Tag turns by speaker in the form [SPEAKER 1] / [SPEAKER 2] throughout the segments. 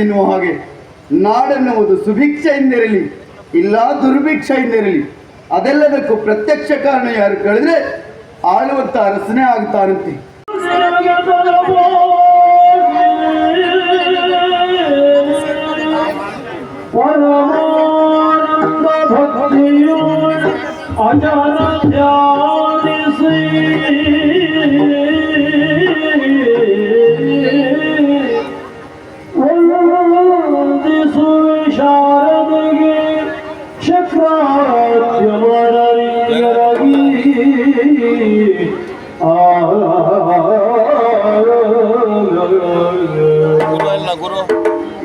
[SPEAKER 1] ಎನ್ನುವ ಹಾಗೆ ನಾಡೆನ್ನುವುದು ಸುಭಿಕ್ಷೆಯಿಂದಿರಲಿ, ಇಲ್ಲ ದುರ್ಭಿಕ್ಷೆಯಿಂದಿರಲಿ, ಅದೆಲ್ಲದಕ್ಕೂ ಪ್ರತ್ಯಕ್ಷ ಕಾರಣ ಯಾರು ಕೇಳಿದ್ರೆ ಆಳುವಂತ ಅರಸನೇ ಆಗ್ತಾನಂತೆ.
[SPEAKER 2] ಅಜಾನ ಭಕ್ತಿಯು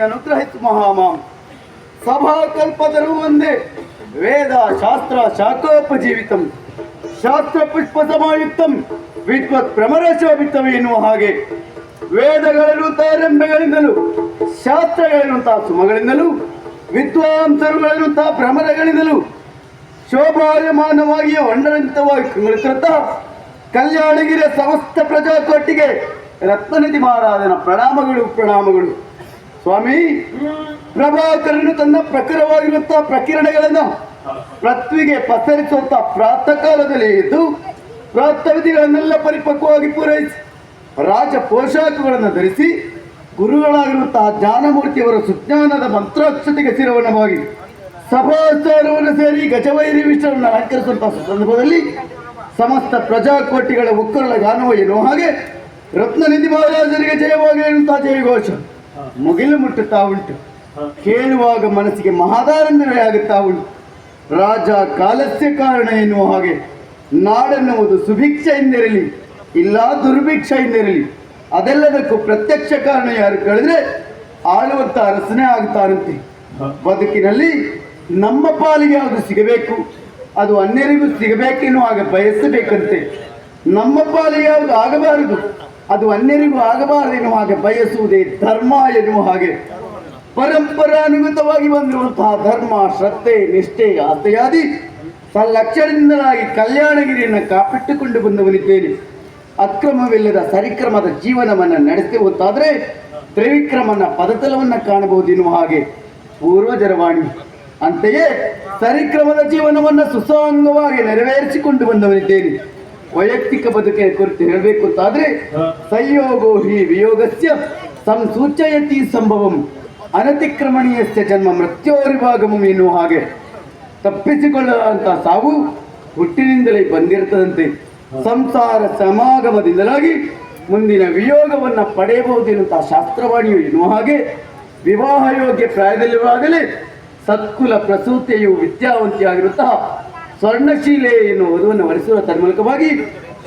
[SPEAKER 1] ಅನುಗ್ರಹಿಸು ಮಹಾಮಾಂ ಸಭಾಕಲ್ಪದರು ಒಂದೇ, ವೇದ, ಶಾಸ್ತ್ರ, ಶಾಖೋಪಜೀವಿತಂ. ಶಾಸ್ತ್ರ ಪುಷ್ಪ ಸಮಾಯುಕ್ತಂ ವಿದ್ವತ್ ಭ್ರಮರಶೋಭಿತಂ ಎನ್ನುವ ಹಾಗೆ. ವೇದಗಳನ್ನು ತಾರಂಬೆಗಳಿಂದಲೂ ಶಾಸ್ತ್ರಗಳನ್ನುಂತಹ ಸುಮಗಳಿಂದಲೂ ವಿದ್ವಾಂಸರುಗಳೆನ್ನುವಂತಹ ಭ್ರಮರಗಳಿಂದಲೂ ಶೋಭಾಯಮಾನವಾಗಿ ಹೊಂಡರಂತವಾಗಿ ಕೃತ ಕಲ್ಯಾಣಗಿರಿಯ ಸಮಸ್ತ ಪ್ರಜಾಕೋಟಿಗೆ ರತ್ನನಿಧಿ ಮಹಾರಾಜನ ಪ್ರಣಾಮಗಳು ಪ್ರಣಾಮಗಳು. ಸ್ವಾಮಿ, ಪ್ರಭಾಕರನು ತನ್ನ ಪ್ರಖರವಾಗಿರುವಂತಹ ಪ್ರಕಿರಣಗಳನ್ನು ಪೃಥ್ವಿಗೆ ಪಸರಿಸುವಂತಹ ಪ್ರಾತಃ ಕಾಲದಲ್ಲಿ ಇದ್ದು ಪ್ರಾತವಿಧಿಗಳನ್ನೆಲ್ಲ ಪರಿಪಕ್ವವಾಗಿ ಪೂರೈಸಿ ರಾಜ ಪೋಷಾಕಗಳನ್ನು ಧರಿಸಿ, ಗುರುಗಳಾಗಿರುವಂತಹ ಜ್ಞಾನಮೂರ್ತಿಯವರ ಸುಜ್ಞಾನದ ಮಂತ್ರಾಕ್ಷತೆಗೆ ಸಿರವಣವಾಗಿ ಸಭಾಚಾರವನ್ನು ಸೇರಿ ಗಜವೈರಿ ವಿಷ್ಣುವನ್ನು ಅಲಂಕರಿಸುವಂತಹ ಸಂದರ್ಭದಲ್ಲಿ ಸಮಸ್ತ ಪ್ರಜಾಕೋಟಿಗಳ ಒಕ್ಕರಳ ಗಾನವ ಹಾಗೆ ರತ್ನನಿಧಿ ಮಹಾರಾಜರಿಗೆ ಜಯವಾಗಿ ಜಯ ಜಯಘೋಷ. ಮುಗಿಲು ಮುಟ್ಟುತ್ತಾ ಉಂಟು. ಕೇಳುವಾಗ ಮನಸ್ಸಿಗೆ ಮಹಾದಾನಂದವೇ ಆಗುತ್ತಾ ಉಂಟು. ರಾಜ ಕಾಲಸ್ಯ ಕಾರಣ ಎನ್ನುವ ಹಾಗೆ ನಾಡೆನ್ನುವುದು ಸುಭಿಕ್ಷ ಎಂದಿರಲಿ ಇಲ್ಲ ದುರ್ಭಿಕ್ಷ ಎಂದಿರಲಿ. ಅದೆಲ್ಲದಕ್ಕೂ ಪ್ರತ್ಯಕ್ಷ ಕಾರಣ ಯಾರು ಕೇಳಿದ್ರೆ ಆಳುವಂತ ಅರಸನೇ ಆಗ್ತಾನಂತೆ. ಬದುಕಿನಲ್ಲಿ ನಮ್ಮ ಪಾಲಿಗೆ ಅದು ಸಿಗಬೇಕು? ಅದು ಅನ್ಯರಿಗೂ ಸಿಗಬೇಕೆನ್ನುವ ಹಾಗೆ ಬಯಸಬೇಕಂತೆ. ನಮ್ಮ ಪಾಲಿಗೆ ಯಾವುದು ಆಗಬಾರದು? ಅದು ಅನ್ಯರಿಗೂ ಆಗಬಾರದು ಎನ್ನುವ ಹಾಗೆ ಬಯಸುವುದೇ ಧರ್ಮ ಎನ್ನುವ ಹಾಗೆ. ಪರಂಪರಾನುಗತವಾಗಿ ಬಂದಿರುವಂತಹ ಧರ್ಮ, ಶ್ರದ್ಧೆ, ನಿಷ್ಠೆ, ಆಸೆಯಾದಿ ಸಲ್ಲಕ್ಷಣದಿಂದಲಾಗಿ ಕಲ್ಯಾಣಗಿರಿಯನ್ನು ಕಾಪಿಟ್ಟುಕೊಂಡು ಬಂದವನಿದ್ದೇನೆ. ಅಕ್ರಮವಿಲ್ಲದ ಸರಿಕ್ರಮದ ಜೀವನವನ್ನು ನಡೆಸುವಂತಾದರೆ ತ್ರಿವಿಕ್ರಮನ ಪದತಲವನ್ನು ಕಾಣಬಹುದು ಎನ್ನುವ ಹಾಗೆ ಪೂರ್ವಜರವಾಣಿ ಅಂತೆಯೇ ಸರಿಕ್ರಮದ ಜೀವನವನ್ನು ಸುಸಾಂಗವಾಗಿ ನೆರವೇರಿಸಿಕೊಂಡು ಬಂದವನಿದ್ದೇನೆ. ವೈಯಕ್ತಿಕ ಬದುಕಿನ ಕುರಿತು ಹೇಳಬೇಕು ಅಂತಾದ್ರೆ ಸಂಯೋಗೋ ಹಿ ವಿಯೋಗಸ್ಯ ಸಂಸೂಚಯತಿ ಸಂಭವಂ ಅನತಿಕ್ರಮಣೀಯಸ್ಯ ಜನ್ಮ ಮೃತ್ಯೋರಿಭಾಗಮಂ ಎನ್ನುವ ಹಾಗೆ ತಪ್ಪಿಸಿಕೊಳ್ಳುವಂತಹ ಸಾವು ಹುಟ್ಟಿನಿಂದಲೇ ಬಂದಿರ್ತದಂತೆ. ಸಂಸಾರ ಸಮಾಗಮದಿಂದಲಾಗಿ ಮುಂದಿನ ವಿಯೋಗವನ್ನು ಪಡೆಯಬಹುದು ಎನ್ನುವಂತಹ ಶಾಸ್ತ್ರವಾಣಿಯು ಎನ್ನುವ ಹಾಗೆ ವಿವಾಹ ಯೋಗ್ಯ ಪ್ರಾಯದಲ್ಲಿರುವಾಗಲೇ ಸತ್ಕುಲ ಪ್ರಸೂತಿಯು ವಿದ್ಯಾವಂತಿಯಾಗಿರುತ್ತಹ ಸ್ವರ್ಣಶೀಲೆ ಎನ್ನುವ ವಧುವನ್ನು ವರಿಸುವ ತನ್ಮೂಲಕವಾಗಿ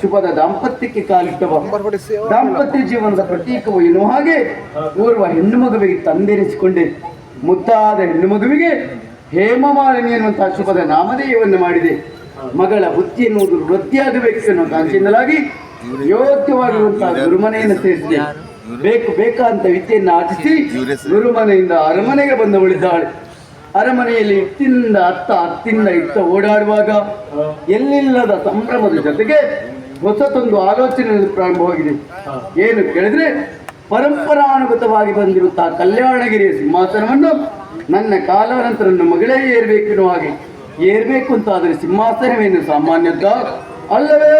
[SPEAKER 1] ಶುಭದ ದಾಂಪತ್ಯಕ್ಕೆ ಕಾಲಿಟ್ಟ ದಾಂಪತ್ಯ ಜೀವನದ ಪ್ರತೀಕವು ಎನ್ನುವ ಹಾಗೆ ಓರ್ವ ಹೆಣ್ಣು ಮಗುವಿಗೆ ತಂದೆನಿಸಿಕೊಂಡೆ. ಮುದ್ದಾದ ಹೆಣ್ಣು ಮಗುವಿಗೆ ಹೇಮಮಾಲಿನಿ ಎನ್ನುವಂತಹ ಶುಭದ ನಾಮಧೇಯವನ್ನು ಮಾಡಿದೆ. ಮಗಳ ಬುದ್ಧಿ ಎನ್ನುವುದು ವೃತ್ತಿಯಾಗಬೇಕು ಎನ್ನುವ ಕಾಂಕ್ಷೆಯಿಂದಲಾಗಿ ಯೋಗ್ಯವಾಗಿರುವಂತಹ ಗುರುಮನೆಯನ್ನು ಸೇರಿಸಿದೆ. ಬೇಕು ಬೇಕಾಂತ ವಿದ್ಯೆಯನ್ನು ಆಚಿಸಿ ಗುರುಮನೆಯಿಂದ ಅರಮನೆಗೆ ಬಂದವಳಿದ್ದಾಳೆ. ಅರಮನೆಯಲ್ಲಿ ಇತ್ತಿಂದ ಅತ್ತ ಅತ್ತಿಂದ ಇತ್ತ ಓಡಾಡುವಾಗ ಎಲ್ಲಿಲ್ಲದ ಸಂಭ್ರಮದ ಜೊತೆಗೆ ಹೊಸತೊಂದು ಆಲೋಚನೆ ಪ್ರಾರಂಭವಾಗಿದೆ. ಏನು ಕೇಳಿದ್ರೆ ಪರಂಪರಾನುಗತವಾಗಿ ಬಂದಿರುತ್ತಾ ಕಲ್ಯಾಣಗಿರಿಯ ಸಿಂಹಾಸನವನ್ನು ನನ್ನ ಕಾಲಾನಂತರ ನನ್ನ ಮಗಳೇ ಏರ್ಬೇಕು ಎನ್ನುವ ಹಾಗೆ. ಏರ್ಬೇಕು ಅಂತ ಆದರೆ ಸಿಂಹಾಸನವೇನು ಸಾಮಾನ್ಯದ ಅಲ್ಲವೇ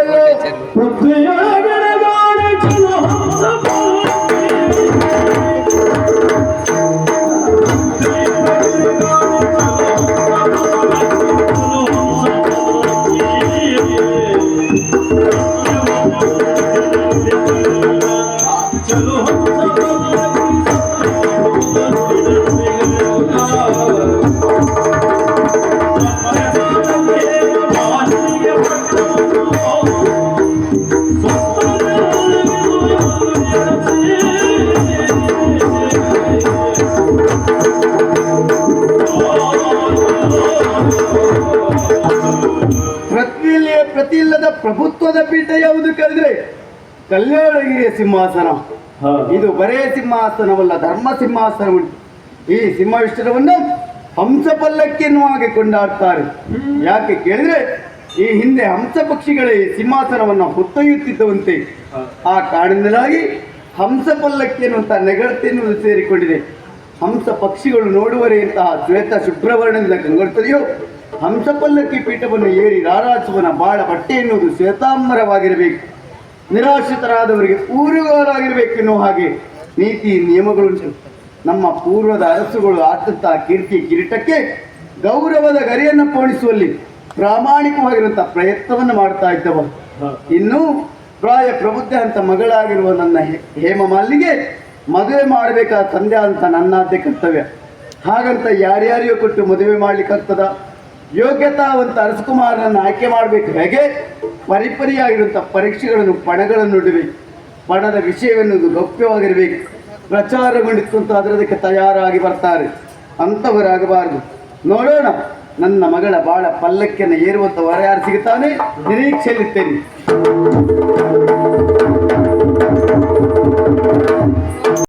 [SPEAKER 1] ಪೃಥ್ವಿಯಲ್ಲಿಯೇ ಪ್ರತಿ ಇಲ್ಲದ ಪ್ರಭುತ್ವದ ಪೀಠ ಯಾವುದು ಕರೆದ್ರೆ ಕಲ್ಯಾಣಗಿರಿಯ ಸಿಂಹಾಸನ. ಇದು ಬರೇ ಸಿಂಹಾಸನವಲ್ಲ ಧರ್ಮ ಸಿಂಹಾಸನ ಉಂಟು ಈ ಸಿಂಹಾಸನವನ್ನು ಹಂಸ ಪಲ್ಲಕ್ಕಿ ಹಾಗೆ ಕೊಂಡಾಡ್ತಾರೆ. ಯಾಕೆ ಕೇಳಿದ್ರೆ ಈ ಹಿಂದೆ ಹಂಸ ಪಕ್ಷಿಗಳೇ ಸಿಂಹಾಸನವನ್ನು ಹೊತ್ತೊಯ್ಯುತ್ತಿದ್ದವಂತೆ. ಆ ಕಾರಣದಿಂದಾಗಿ ಹಂಸ ಪಲ್ಲಕ್ಕಿ ಎನ್ನುವಂತಹ ನೆಗಡತೆಯನ್ನು ಸೇರಿಕೊಂಡಿದೆ. ಹಂಸ ಪಕ್ಷಿಗಳು ನೋಡುವರೆಯಂತಹ ಶ್ವೇತ ಶುಭ್ರವರ್ಣದಿಂದ ಕಂಗೊಳ್ತದೆಯೋ? ಹಂಸ ಪಲ್ಲಕ್ಕಿ ಪೀಠವನ್ನು ಏರಿ ರಾರಾಸುವನ ಬಾಳ ಬಟ್ಟೆ ಎನ್ನುವುದು ಶ್ವೇತಾಂಬರವಾಗಿರಬೇಕು. ನಿರಾಶ್ರಿತರಾದವರಿಗೆ ಊರುಗಾರಾಗಿರಬೇಕು ಎನ್ನುವ ಹಾಗೆ ನೀತಿ ನಿಯಮಗಳು ನಮ್ಮ ಪೂರ್ವದ ಅರಸುಗಳು ಆದಂತಹ ಕೀರ್ತಿ ಕಿರೀಟಕ್ಕೆ ಗೌರವದ ಗರಿಯನ್ನು ಪೋಣಿಸುವಲ್ಲಿ ಪ್ರಾಮಾಣಿಕವಾಗಿರುವಂತಹ ಪ್ರಯತ್ನವನ್ನು ಮಾಡ್ತಾ ಇದ್ದವ ಇನ್ನು ಪ್ರಾಯ ಪ್ರಬುದ್ಧ ಅಂತ ಮಗಳಾಗಿರುವ ನನ್ನ ಹೇಮ ಹೇಮಮಾಲಿಗೆ ಮದುವೆ ಮಾಡಬೇಕಾದ ತಂದೆ ಅಂತ ನನ್ನ ಕರ್ತವ್ಯ. ಹಾಗಂತ ಯಾರ್ಯಾರಿಗೂ ಕೊಟ್ಟು ಮದುವೆ ಮಾಡ್ಲಿಕ್ಕಾಗ್ತದ? ಯೋಗ್ಯತಾವಂತ ಅರಸಕುಮಾರನನ್ನು ಆಯ್ಕೆ ಮಾಡಬೇಕು ಹೇಗೆ? ಪರಿಪರಿಯಾಗಿರುವಂಥ ಪರೀಕ್ಷೆಗಳನ್ನು ಪಣಗಳನ್ನು ಇಡಬೇಕು ಪಣದ ವಿಷಯವೆನ್ನುವುದು ಗೌಪ್ಯವಾಗಿರಬೇಕು. ಪ್ರಚಾರಗೊಂಡಿತ್ತಂತ ಅದರದಕ್ಕೆ ತಯಾರಾಗಿ ಬರ್ತಾರೆ. ಅಂಥವರಾಗಬಾರದು ನೋಡೋಣ, ನನ್ನ ಮಗಳ ಬಾಳ ಪಲ್ಲಕ್ಕಿಯನ್ನು ಏರುವಂಥ ವರ ಯಾರು ಸಿಗುತ್ತಾನೆ? ನಿರೀಕ್ಷೆಯಲ್ಲಿರ್ತೇನೆ.